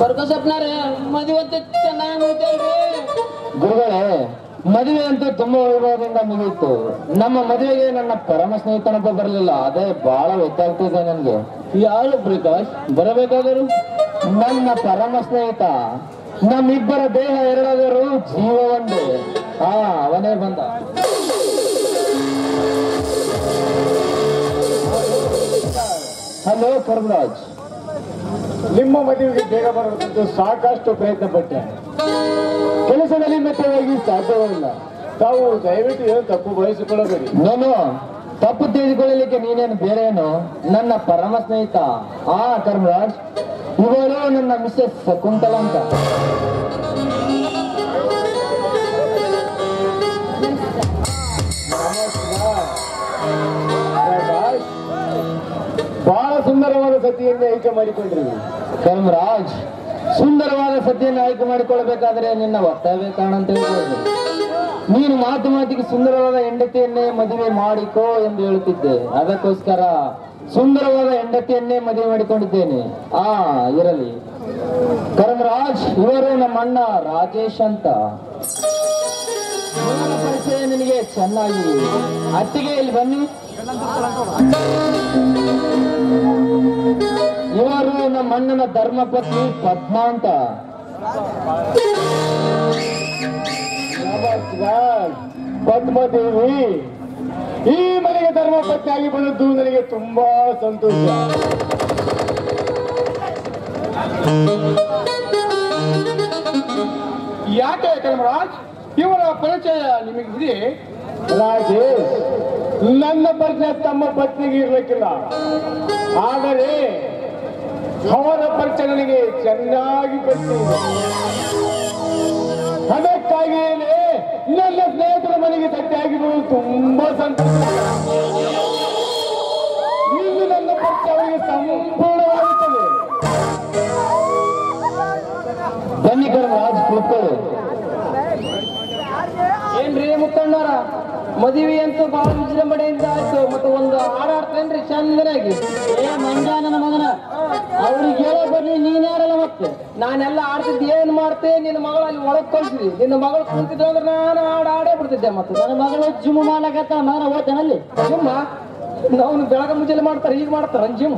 ಮದುವೆ ಚೆನ್ನಾಗಿ ಗುರುಗಳೇ ಮದುವೆ ಅಂತೂ ತುಂಬಾ ವೈಭವದಿಂದ ಮುಗಿಯಿತು ನಮ್ಮ ಮದುವೆಗೆ ನನ್ನ ಪರಮ ಸ್ನೇಹಿತನೊಬ್ಬ ಬರಲಿಲ್ಲ. ಅದೇ ಬಹಳ ಒತ್ತಾಗ್ತಿದೆ ನನ್ಗೆ. ಯಾರು ಪ್ರಕಾಶ್? ಬರಬೇಕಾದರು? ನನ್ನ ಪರಮ ಸ್ನೇಹಿತ. ನಮ್ಮಿಬ್ಬರ ದೇಹ ಎರಡಾದರು ಜೀವ ಒಂದೇ. ಆ ಅವನೇ ಬಂದ. ಹಲೋ ಕರ್ಮರಾಜ್ ನಿಮ್ಮ ಮದುವೆಗೆ ಬೇಗ ಬರಬೇಕಂತ ಸಾಕಷ್ಟು ಪ್ರಯತ್ನ ಪಟ್ಟೆ ಕೆಲಸದಲ್ಲಿ ಮೆತ್ತವಾಗಿ ಸಾಧ್ಯವಿಲ್ಲ ತಾವು ದಯವಿಟ್ಟು ಏನು ತಪ್ಪು ಬಯಸಿಕೊಳ್ಳಬೇಡಿ. ನಾನು ತಪ್ಪು ತಿಳಿದುಕೊಳ್ಳಲಿಕ್ಕೆ ನೀನೇನು ಬೇರೇನು? ನನ್ನ ಪರಮ ಸ್ನೇಹಿತ ಆ ಕರ್ಮರಾಜ್ ಇವರು ನನ್ನ ಮಿಸ್ಸೆಸ್ ಶಕುಂತಲ ಅಂತ. ಬಹಳ ಸುಂದರವಾದ ಸತಿಯಿಂದ ಆಯ್ಕೆ ಮಾಡಿಕೊಂಡ್ರಿ ಕರ್ಮರಾಜ್ ಸುಂದರವಾದ ಸತಿಯನ್ನು ಆಯ್ಕೆ ಮಾಡಿಕೊಳ್ಬೇಕಾದ್ರೆ ನಿನ್ನ ಒತ್ತಾಯವೇ ಕಾರಣ ಅಂತ ಹೇಳ್ಬೋದು. ನೀನು ಮಾತು ಮಾತಿಗೆ ಸುಂದರವಾದ ಹೆಂಡತಿಯನ್ನೇ ಮದುವೆ ಮಾಡಿಕೋ ಎಂದು ಹೇಳುತ್ತಿದ್ದೆ. ಅದಕ್ಕೋಸ್ಕರ ಸುಂದರವಾದ ಹೆಂಡತಿಯನ್ನೇ ಮದುವೆ ಮಾಡಿಕೊಂಡಿದ್ದೇನೆ. ಆ, ಇರಲಿ. ಕರ್ಮರಾಜ್ ಇವರು ನಮ್ಮ ಅಣ್ಣ ರಾಜೇಶ್ ಅಂತ. ಪರಿಚಯ ನಿನಗೆ ಚೆನ್ನಾಗಿ. ಅತ್ತಿಗೆ ಇಲ್ಲಿ ಬನ್ನಿ. ಇವರು ಮಣ್ಣನ ಧರ್ಮ ಧರ್ಮಪತ್ನಿ ಪದ್ಮ ಅಂತ. ಪದ್ಮದೇವಿ, ಈ ಮನೆಗೆ ಧರ್ಮಪತ್ನಿಯಾಗಿ ಬಂದದ್ದು ನನಗೆ ತುಂಬಾ ಸಂತೋಷ. ಯಾಕೆ ಕರ್ಮರಾಜ್ ಇವರ ಪರಿಚಯ ನಿಮಗಿದೆ ರಾಜೇಶ್, ನನ್ನ ಪರಿಚಯ ತಮ್ಮ ಪತ್ನಿಗೆ ಇರಬೇಕಿಲ್ಲ. ಆದರೆ ಅವರ ಪರಿಚಲನೆಗೆ ಚೆನ್ನಾಗಿ ಪರಿಚಯ ಅದಕ್ಕಾಗಿ ನನ್ನ ಸ್ನೇಹಿತರ ಮನೆಗೆ ಸತ್ಯಾಗಿ ತುಂಬಾ ಸಂತೋಷ. ಇನ್ನು ನನ್ನ ಪರಿಚಯ ಅವರಿಗೆ ಸಂಪೂರ್ಣವಾಗುತ್ತದೆ. ಬನ್ನಿ ಕರ್ಮರಾಜ್ ಕೂತ್ಕೊಳ್ಳಿ ಏನ್ರಿ ಮುತ್ತಣ್ಣಾರ ಮದುವೆ ಅಂತ ಬಹಳ ವಿಜೃಂಭಣೆಯಿಂದ ಆಯ್ತು ಮತ್ತೆ ಒಂದು ಹಾಡು ಆಡ್ತೇನ್ರಿ ಚಂದನಾಗಿ. ಏ ಮಂಜಾನನ ಮಗನ ಅವ್ರಿಗೆ ಹೇಳೋ ಬರ್ಲಿ ನೀನ್ ಯಾರಲ್ಲ ಮತ್ತೆ? ನಾನೆಲ್ಲ ಆಡ್ತಿದ್ದ ಏನ್ ಮಾಡ್ತೆ? ನಿನ್ನ ಮಗಳು ಅಲ್ಲಿ ಒಳಗ್ ಕಳ್ಸಿದ್ವಿ. ನಿನ್ನ ಮಗಳು ಕುಂತಿದ್ರು ಅಂದ್ರೆ ನಾನು ಹಾಡು ಆಡೇ ಬಿಡ್ತಿದ್ದೆ ಮತ್ತೆ. ನನ್ನ ಮಗಳು ಜಿಮ್ ಮಾಡಕತ್ತ ಮಗನ ಓದ್ತಾನಲ್ಲಿ? ಜಿಮ್ಮ? ನಾವು ಬೆಳಗ ಮುಂಜಾನೆ ಮಾಡ್ತಾರೆ ಈಗ ಮಾಡ್ತಾರ ಜಿಮ್.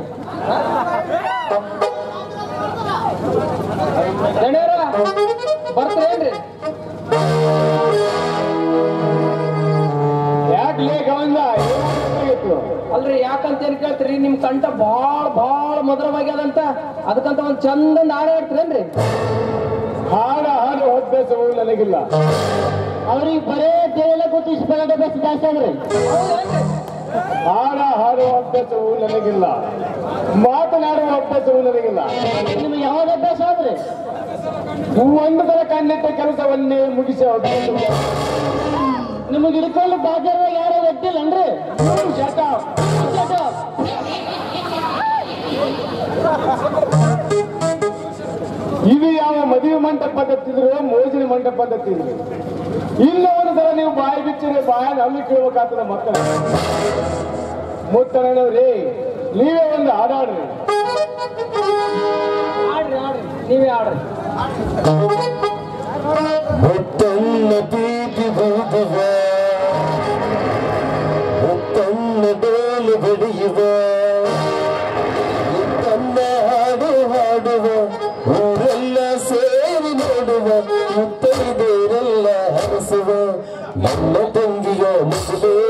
ಅಲ್ರಿ ಯಾಕಂತ ಏನ್ ಕೇಳ್ತೀರಿ? ನಿಮ್ ಕಂಠ ಬಾಳ ಬಾಳ ಮಧುರವಾಗ್ಯದಂತ. ಅದಕ್ಕಂತ ಒಂದ್ ಚಂದ ಹಾಡು ಹೇಳ್ತೀರೇನ್ರಿ ಹಾಡ ಹಾಡು ಅಭ್ಯಾಸವು ನನಗಿಲ್ಲ. ಅವ್ರಿಗೆ ಬರೇ ದೇವೆಲ್ಲ ಗೊತ್ತು ಇಷ್ಟ ಅಭ್ಯಾಸ ಜಾಸ್ತಿ ಅಂದ್ರೆ ಹಾಡ ಹಾಡುವ ಅಭ್ಯಾಸವು ನನಗಿಲ್ಲ. ಮಾತನಾಡುವ ಅಭ್ಯಾಸವು ನನಗಿಲ್ಲ. ನಿಮ್ಗೆ ಯಾವಾಗ ಅಭ್ಯಾಸ ಆದ್ರೆ? ಒಂದು ಸಲ ಕಣ್ಣಿಟ್ಟ ಕೆಲಸವನ್ನೇ ಮುಗಿಸಿ ನಿಮಗೆ ಹಿಡ್ಕೊಂಡು ಬಾಜಾರದಾಗ ಯಾರೋ ಒಟ್ಟಿಲ್ಲನ್ರಿ ಶಟ ಇದು ಯಾವ ಮದುವೆ ಮಂಟಪ ಪದ್ಧತಿದ್ರು ಮೋಜಿನ ಮಂಟಪ ಪದ್ಧತಿ ಇದ್ರು ಇಲ್ಲ ಒಂದು ಸಲ ನೀವು ಬಾಯಿ ಬಿಚ್ಚಿದ್ರೆ ಬಾಯ ನಂಬಿ ಕೇಳ್ಬೇಕಾಗ್ತದೆ ಮಕ್ಕಳು. ಮುತ್ತಣ್ಣವ್ರಿ ನೀವೇ ಒಂದು ಹಾಡಾಡ್ರಿ. ಆಡ್ರಿ ಆಡ್ರಿ ನೀವೇ ಆಡ್ರಿ I'm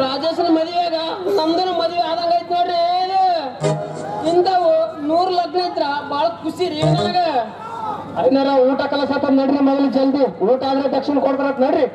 ರಾಜೇಶನ ಮದುವೆಯಾಗ ನಮ್ದನ ಮದುವೆ ಆದಂಗ ಐತ್ ನೋಡ್ರಿ ಇದು. ಇಂಥವು ನೂರ್ ಲಗ್ನ ಇದ್ರ ಬಾಳ ಖುಷಿ ರೀ ನನಗ ಐನಾರ ಊಟ ಕಲಸತ್ತ ನಡ್ರಿ ಮೊದಲು ಜಲ್ದಿ. ಊಟ ಆದ್ರೆ ತಕ್ಷಣ ಕೊಡ್ತಾರತ್ ನಡ್ರಿ.